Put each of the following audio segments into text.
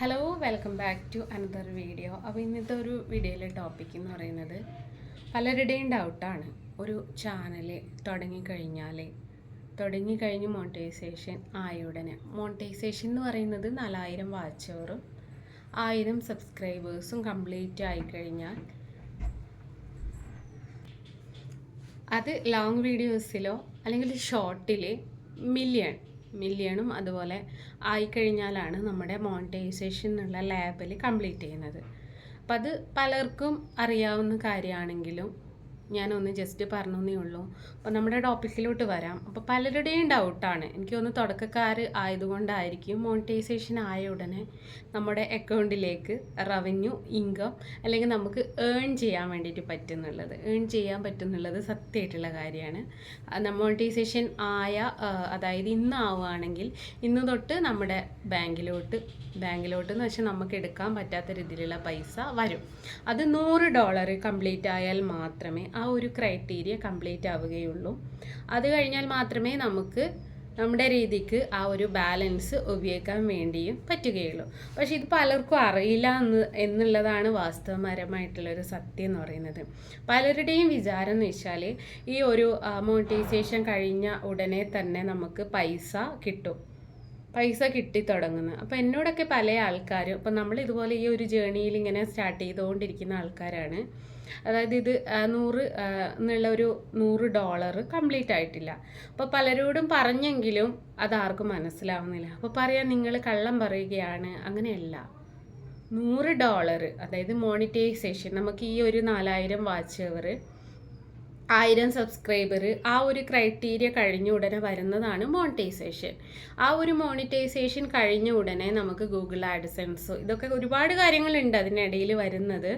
Hello welcome back to another video അപ്പോൾ ഇന്നത്തെ ഒരു വീഡിയോയിലെ ടോപ്പിക് എന്ന് പറയുന്നത് പലരുടെയും ഡൗട്ടാണ് ഒരു ചാനൽ തുടങ്ങിക്കഴിഞ്ഞാൽ തുടങ്ങിക്കഴിഞ്ഞ് മോണിറ്റൈസേഷൻ ആയ ഉടനെ. മോണിറ്റൈസേഷൻ എന്ന് പറയുന്നത് നാലായിരം വാച്ചവറും ആയിരം സബ്സ്ക്രൈബേഴ്സും കംപ്ലീറ്റ് ആയിക്കഴിഞ്ഞാൽ അത് ലോങ് വീഡിയോസിലോ അല്ലെങ്കിൽ ഷോർട്ടിൽ മില്യൺ മില്യണും അതുപോലെ ആയിക്കഴിഞ്ഞാലാണ് നമ്മുടെ മോണിറ്റൈസേഷൻ എന്നുള്ള ലാബിൽ കംപ്ലീറ്റ് ചെയ്യുന്നത്. അപ്പം അത് പലർക്കും അറിയാവുന്ന കാര്യമാണെങ്കിലും ഞാനൊന്ന് ജസ്റ്റ് പറഞ്ഞേ ഉള്ളൂ. അപ്പോൾ നമ്മുടെ ടോപ്പിക്കിലോട്ട് വരാം. അപ്പോൾ പലരുടെയും ഡൗട്ടാണ് എനിക്ക് ഒന്ന് തുടക്കക്കാർ ആയതുകൊണ്ടായിരിക്കും മോണിറ്റൈസേഷൻ ആയ ഉടനെ നമ്മുടെ അക്കൗണ്ടിലേക്ക് റവന്യൂ ഇൻകം അല്ലെങ്കിൽ നമുക്ക് ഏൺ ചെയ്യാൻ വേണ്ടിയിട്ട് പറ്റുന്നുള്ളത്. ഏൺ ചെയ്യാൻ പറ്റുന്നുള്ളത് സത്യമായിട്ടുള്ള കാര്യമാണ്. മോണിറ്റൈസേഷൻ ആയ അതായത് ഇന്ന് ആവുകയാണെങ്കിൽ ഇന്ന് തൊട്ട് നമ്മുടെ ബാങ്കിലോട്ട് ബാങ്കിലോട്ട് എന്ന് വെച്ചാൽ നമുക്ക് എടുക്കാൻ പറ്റാത്ത രീതിയിലുള്ള പൈസ വരും. അത് നൂറ് ഡോളർ കംപ്ലീറ്റ് ആയാൽ മാത്രമേ ആ ഒരു ക്രൈറ്റീരിയ കംപ്ലീറ്റ് ആവുകയുള്ളൂ. അത് കഴിഞ്ഞാൽ മാത്രമേ നമുക്ക് നമ്മുടെ രീതിക്ക് ആ ഒരു ബാലൻസ് ഉപയോഗിക്കാൻ വേണ്ടിയും പറ്റുകയുള്ളൂ. പക്ഷെ ഇത് പലർക്കും അറിയില്ല എന്ന് എന്നുള്ളതാണ് വാസ്തവപരമായിട്ടുള്ള ഒരു സത്യം എന്ന് പറയുന്നത്. പലരുടെയും വിചാരം എന്ന് വെച്ചാൽ ഈ ഒരു മോണിറ്റൈസേഷൻ കഴിഞ്ഞ ഉടനെ തന്നെ നമുക്ക് പൈസ കിട്ടും. പൈസ കിട്ടി തുടങ്ങുന്നത്. അപ്പോൾ എന്നോടൊക്കെ പല ആൾക്കാരും അപ്പോൾ നമ്മൾ ഇതുപോലെ ഈ ഒരു ജേണിയിൽ ഇങ്ങനെ സ്റ്റാർട്ട് ചെയ്തുകൊണ്ടിരിക്കുന്ന ആൾക്കാരാണ്. അതായത് ഇത് നൂറ് എന്നുള്ള ഒരു നൂറ് ഡോളർ കംപ്ലീറ്റ് ആയിട്ടില്ല. അപ്പോൾ പലരോടും പറഞ്ഞെങ്കിലും അതാർക്കും മനസ്സിലാവുന്നില്ല. അപ്പോൾ പറയാം നിങ്ങൾ കള്ളം പറയുകയാണ്. അങ്ങനെയല്ല. നൂറ് ഡോളർ അതായത് മോണിറ്റൈസേഷൻ നമുക്ക് ഈ ഒരു നാലായിരം വാച്ച് അവർ ആയിരം സബ്സ്ക്രൈബർ ആ ഒരു ക്രൈറ്റീരിയ കഴിഞ്ഞ ഉടനെ വരുന്നതാണ് മോണിറ്റൈസേഷൻ ആ ഒരു മോണിറ്റൈസേഷൻ കഴിഞ്ഞ ഉടനെ നമുക്ക് ഗൂഗിൾ ആഡ്സെൻസോ ഇതൊക്കെ ഒരുപാട് കാര്യങ്ങളുണ്ട് അതിനിടയിൽ വരുന്നത്.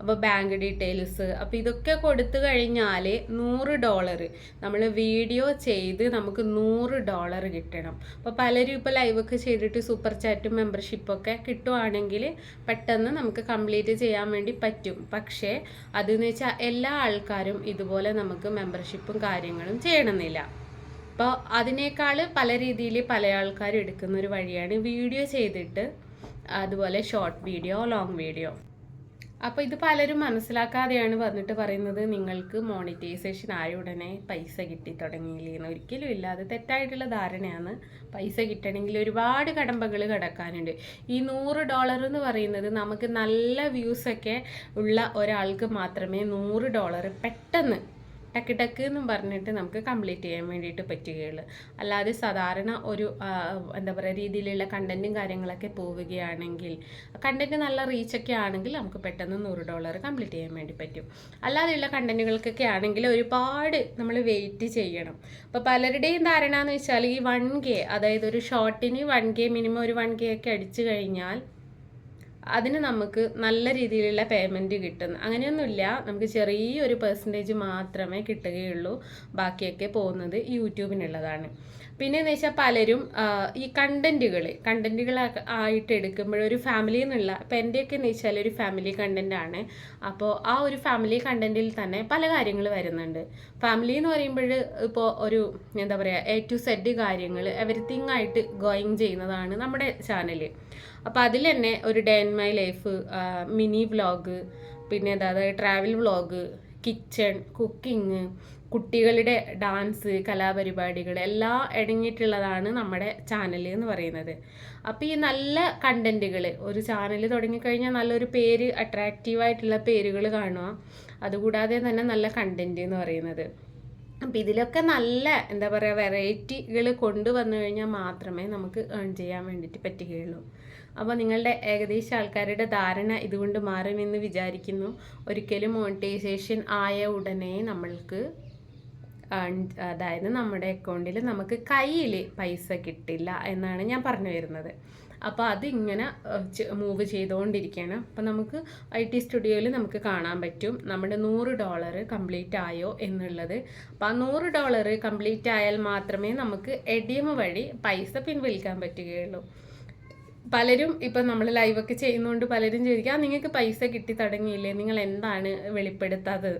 അപ്പോൾ ബാങ്ക് ഡീറ്റെയിൽസ് അപ്പോൾ ഇതൊക്കെ കൊടുത്തു കഴിഞ്ഞാൽ നൂറ് ഡോളർ നമ്മൾ വീഡിയോ ചെയ്ത് നമുക്ക് നൂറ് ഡോളർ കിട്ടണം. അപ്പോൾ പലരും ഇപ്പോൾ ലൈവൊക്കെ ചെയ്തിട്ട് സൂപ്പർ ചാറ്റും മെമ്പർഷിപ്പൊക്കെ കിട്ടുവാണെങ്കിൽ പെട്ടെന്ന് നമുക്ക് കംപ്ലീറ്റ് ചെയ്യാൻ വേണ്ടി പറ്റും. പക്ഷേ അതെന്ന് വെച്ചാൽ എല്ലാ ആൾക്കാരും ഇതുപോലെ നമുക്ക് മെമ്പർഷിപ്പും കാര്യങ്ങളും ചെയ്യണമെന്നില്ല. അപ്പോൾ അതിനേക്കാൾ പല രീതിയിൽ പല ആൾക്കാരും എടുക്കുന്ന ഒരു വഴിയാണ് വീഡിയോ ചെയ്തിട്ട് അതുപോലെ ഷോർട്ട് വീഡിയോ ലോങ് വീഡിയോ അപ്പോൾ ഇത് പലരും മനസ്സിലാക്കാതെയാണ് വന്നിട്ട് പറയുന്നത് നിങ്ങൾക്ക് മോണിറ്റൈസേഷൻ ആയ ഉടനെ പൈസ കിട്ടി തുടങ്ങിയില്ലെന്ന് ഒരിക്കലും ഇല്ല അത് തെറ്റായിട്ടുള്ള ധാരണയാണ്. പൈസ കിട്ടണമെങ്കിൽ ഒരുപാട് കടമ്പകൾ കടക്കാനുണ്ട്. ഈ നൂറ് ഡോളർ എന്ന് പറയുന്നത് നമുക്ക് നല്ല വ്യൂസൊക്കെ ഉള്ള ഒരാൾക്ക് മാത്രമേ നൂറ് ഡോളർ പെട്ടെന്ന് ടക്ക് ടക്ക് എന്നും പറഞ്ഞിട്ട് നമുക്ക് കംപ്ലീറ്റ് ചെയ്യാൻ വേണ്ടിയിട്ട് പറ്റുകയുള്ളൂ. അല്ലാതെ സാധാരണ ഒരു എന്താ പറയുക രീതിയിലുള്ള കണ്ടന്റും കാര്യങ്ങളൊക്കെ പോവുകയാണെങ്കിൽ കണ്ടന്റ് നല്ല റീച്ചൊക്കെ ആണെങ്കിൽ നമുക്ക് പെട്ടെന്ന് നൂറ് ഡോളർ കംപ്ലീറ്റ് ചെയ്യാൻ വേണ്ടി പറ്റും. അല്ലാതെയുള്ള കണ്ടന്റുകൾക്കൊക്കെ ആണെങ്കിൽ ഒരുപാട് നമ്മൾ വെയിറ്റ് ചെയ്യണം. അപ്പോൾ പലരുടെയും ധാരണ എന്ന് വെച്ചാൽ ഈ വൺ കെ അതായത് ഒരു ഷോർട്ടിന് വൺ കെ മിനിമം ഒരു വൺ കെ ഒക്കെ അടിച്ചു കഴിഞ്ഞാൽ അതിന് നമുക്ക് നല്ല രീതിയിലുള്ള പേയ്മെന്റ് കിട്ടുന്നു. അങ്ങനെയൊന്നുമില്ല. നമുക്ക് ചെറിയൊരു പെർസെന്റേജ് മാത്രമേ കിട്ടുകയുള്ളൂ. ബാക്കിയൊക്കെ പോകുന്നത് യൂട്യൂബിനുള്ളതാണ് പിന്നെ എന്ന് വെച്ചാൽ പലരും ഈ കണ്ടന്റുകൾ കണ്ടന്റുകൾ ആയിട്ട് എടുക്കുമ്പോൾ ഒരു ഫാമിലി എന്നുള്ള ഇപ്പം എന്റെയൊക്കെ എന്ന് വെച്ചാൽ ഒരു ഫാമിലി കണ്ടന്റ് ആണ്. അപ്പോൾ ആ ഒരു ഫാമിലി കണ്ടന്റിൽ തന്നെ പല കാര്യങ്ങൾ വരുന്നുണ്ട്. ഫാമിലി എന്ന് പറയുമ്പോൾ ഇപ്പോൾ ഒരു എന്താ പറയുക എ ടു സെഡ് കാര്യങ്ങൾ എവറിത്തിങ് ആയിട്ട് ഗോയിങ് ചെയ്യുന്നതാണ് നമ്മുടെ ചാനൽ അപ്പോൾ അതിൽ തന്നെ ഒരു day in my life mini vlog പിന്നെ അതായത് ട്രാവൽ വ്ളോഗ് കിച്ചൺ കുക്കിംഗ് കുട്ടികളുടെ ഡാൻസ് കലാപരിപാടികൾ എല്ലാം അടങ്ങിയിട്ടുള്ളതാണ് നമ്മുടെ ചാനൽ എന്ന് പറയുന്നത്. അപ്പോൾ ഈ നല്ല കണ്ടന്റുകൾ ഒരു ചാനൽ തുടങ്ങിക്കഴിഞ്ഞാൽ നല്ലൊരു പേര് അട്രാക്റ്റീവായിട്ടുള്ള പേരുകൾ കാണുക. അതുകൂടാതെ തന്നെ നല്ല കണ്ടന്റ് എന്ന് പറയുന്നത്. അപ്പം ഇതിലൊക്കെ നല്ല എന്താ പറയുക വെറൈറ്റികൾ കൊണ്ടുവന്നു കഴിഞ്ഞാൽ മാത്രമേ നമുക്ക് ഏൺ ചെയ്യാൻ വേണ്ടിയിട്ട് പറ്റുകയുള്ളൂ. അപ്പോൾ നിങ്ങളുടെ ഏകദേശം ആൾക്കാരുടെ ധാരണ ഇതുകൊണ്ട് മാറുമെന്ന് വിചാരിക്കുന്നു. ഒരിക്കലും മോണിറ്റൈസേഷൻ ആയ ഉടനെ നമ്മൾക്ക് അതായത് നമ്മുടെ അക്കൗണ്ടിൽ നമുക്ക് കയ്യിൽ പൈസ കിട്ടില്ല എന്നാണ് ഞാൻ പറഞ്ഞു വരുന്നത്. അപ്പോൾ അതിങ്ങനെ മൂവ് ചെയ്തുകൊണ്ടിരിക്കുകയാണ് അപ്പോൾ നമുക്ക് ഐ ടി സ്റ്റുഡിയോയിൽ നമുക്ക് കാണാൻ പറ്റും. നമ്മുടെ നൂറ് ഡോളർ കംപ്ലീറ്റ് ആയോ എന്നുള്ളത്. അപ്പോൾ ആ നൂറ് ഡോളർ കംപ്ലീറ്റ് ആയാൽ മാത്രമേ നമുക്ക് എ ടി എം വഴി പൈസ പിൻവലിക്കാൻ പറ്റുകയുള്ളൂ. പലരും ഇപ്പം നമ്മൾ ലൈവൊക്കെ ചെയ്യുന്നതുകൊണ്ട് പലരും ചോദിക്കുക നിങ്ങൾക്ക് പൈസ കിട്ടി തുടങ്ങിയില്ലേ? നിങ്ങൾ എന്താണ് വെളിപ്പെടുത്താത്?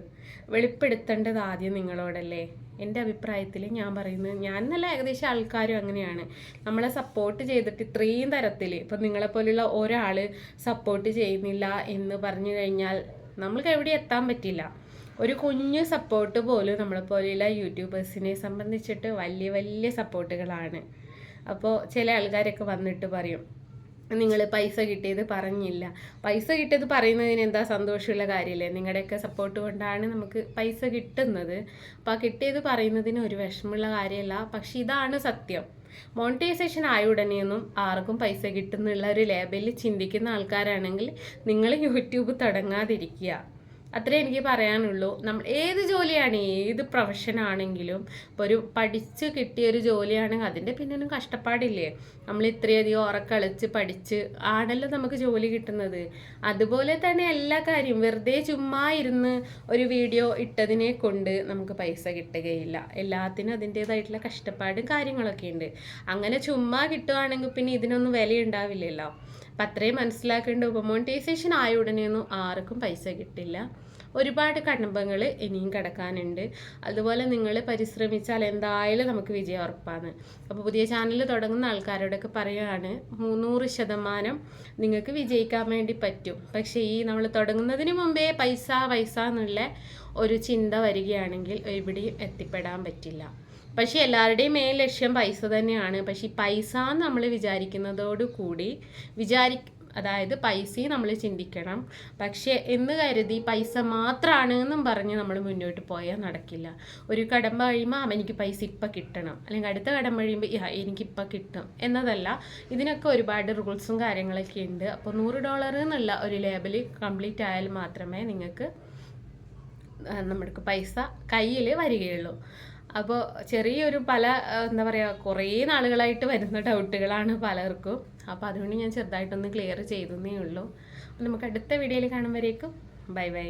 വെളിപ്പെടുത്തേണ്ടത് ആദ്യം നിങ്ങളോടല്ലേ? എന്റെ അഭിപ്രായത്തിൽ ഞാൻ പറയുന്നത് ഞാൻ നല്ല ഏകദേശം ആൾക്കാരും അങ്ങനെയാണ്. നമ്മളെ സപ്പോർട്ട് ചെയ്തിട്ട് ഇത്രയും തരത്തിൽ ഇപ്പം നിങ്ങളെപ്പോലുള്ള ഒരാൾ സപ്പോർട്ട് ചെയ്യുന്നില്ല എന്ന് പറഞ്ഞു കഴിഞ്ഞാൽ നമ്മൾക്ക് എവിടെ എത്താൻ പറ്റില്ല. ഒരു കുഞ്ഞു സപ്പോർട്ട് പോലും നമ്മളെപ്പോലെയുള്ള യൂട്യൂബേഴ്സിനെ സംബന്ധിച്ചിട്ട് വലിയ വലിയ സപ്പോർട്ടുകളാണ് അപ്പോൾ ചില ആൾക്കാരൊക്കെ വന്നിട്ട് പറയും നിങ്ങൾ പൈസ കിട്ടിയത് പറഞ്ഞില്ല. പൈസ കിട്ടിയത് പറയുന്നതിന് എന്താ സന്തോഷമുള്ള കാര്യമില്ലേ? നിങ്ങളുടെയൊക്കെ സപ്പോർട്ട് കൊണ്ടാണ് നമുക്ക് പൈസ കിട്ടുന്നത്. അപ്പോൾ ആ കിട്ടിയത് പറയുന്നതിന് ഒരു വിഷമമുള്ള കാര്യമല്ല. പക്ഷെ ഇതാണ് സത്യം. മോണിറ്റൈസേഷൻ ആയ ഉടനെയൊന്നും ആർക്കും പൈസ കിട്ടുന്നുള്ള ഒരു ലേബലിൽ ചിന്തിക്കുന്ന ആൾക്കാരാണെങ്കിൽ നിങ്ങൾ യൂട്യൂബ് തുടങ്ങാതിരിക്കുക. അത്രേ എനിക്ക് പറയാനുള്ളൂ. നമ്മൾ ഏത് ജോലിയാണ് ഏത് പ്രൊഫഷൻ ആണെങ്കിലും ഇപ്പോൾ ഒരു പഠിച്ച് കിട്ടിയ ഒരു ജോലിയാണെങ്കിൽ അതിന്റെ പിന്നിലും കഷ്ടപ്പാടില്ലേ? നമ്മൾ ഇത്രയധികം ഉറക്കളിച്ച് പഠിച്ച് ആണല്ലോ നമുക്ക് ജോലി കിട്ടുന്നത്. അതുപോലെ തന്നെ എല്ലാ കാര്യവും വെറുതെ ചുമ്മാ ഇരുന്ന് ഒരു വീഡിയോ ഇട്ടതിനെ കൊണ്ട് നമുക്ക് പൈസ കിട്ടുകയില്ല. എല്ലാത്തിനും അതിന്റേതായിട്ടുള്ള കഷ്ടപ്പാടും കാര്യങ്ങളൊക്കെ ഉണ്ട്. അങ്ങനെ ചുമ്മാ കിട്ടുവാണെങ്കിൽ പിന്നെ ഇതിനൊന്നും വിലയുണ്ടാവില്ലല്ലോ. അപ്പം അത്രയും മനസ്സിലാക്കേണ്ട ഉപമോണിറ്റൈസേഷൻ ആയ ഉടനെയൊന്നും ആർക്കും പൈസ കിട്ടില്ല. ഒരുപാട് കടമ്പങ്ങൾ ഇനിയും കിടക്കാനുണ്ട്. അതുപോലെ നിങ്ങൾ പരിശ്രമിച്ചാൽ എന്തായാലും നമുക്ക് വിജയം ഉറപ്പാണ്. അപ്പോൾ പുതിയ ചാനൽ തുടങ്ങുന്ന ആൾക്കാരോടൊക്കെ പറയുകയാണ് മുന്നൂറ് ശതമാനം നിങ്ങൾക്ക് വിജയിക്കാൻ വേണ്ടി പറ്റും. പക്ഷേ ഈ നമ്മൾ തുടങ്ങുന്നതിന് മുമ്പേ പൈസ പൈസ എന്നുള്ള ഒരു ചിന്ത വരികയാണെങ്കിൽ എവിടെയും എത്തിപ്പെടാൻ പറ്റില്ല. പക്ഷേ എല്ലാവരുടെയും മെയിൻ ലക്ഷ്യം പൈസ തന്നെയാണ്. പക്ഷേ ഈ പൈസ നമ്മൾ വിചാരിക്കുന്നതോടുകൂടി വിചാരി അതായത് പൈസയും നമ്മൾ ചിന്തിക്കണം. പക്ഷേ എന്ന് കരുതി പൈസ മാത്രമാണ് എന്നും പറഞ്ഞ് നമ്മൾ മുന്നോട്ട് പോയാൽ നടക്കില്ല. ഒരു കടമ്പ കഴിയുമ്പോൾ എനിക്ക് പൈസ ഇപ്പം കിട്ടണം. അല്ലെങ്കിൽ അടുത്ത കടമ്പ കഴിയുമ്പോൾ എനിക്കിപ്പം കിട്ടും. എന്നതല്ല ഇതിനൊക്കെ ഒരുപാട് റൂൾസും കാര്യങ്ങളൊക്കെ ഉണ്ട്. അപ്പോൾ നൂറ് ഡോളർ എന്നുള്ള ഒരു ലേബൽ കംപ്ലീറ്റ് ആയാൽ മാത്രമേ നിങ്ങൾക്ക് നമ്മൾക്ക് പൈസ കയ്യിൽ വരികയുള്ളൂ. അപ്പോൾ ചെറിയൊരു പല എന്താ പറയുക കുറേ നാളുകളായിട്ട് വരുന്ന ഡൗട്ടുകളാണ് പലർക്കും. അപ്പോൾ അതുകൊണ്ട് ഞാൻ ചെറുതായിട്ടൊന്ന് ക്ലിയർ ചെയ്തേ ഉള്ളൂ. നമുക്ക് അടുത്ത വീഡിയോയിൽ കാണുമ്പോഴേക്കും ബൈ ബൈ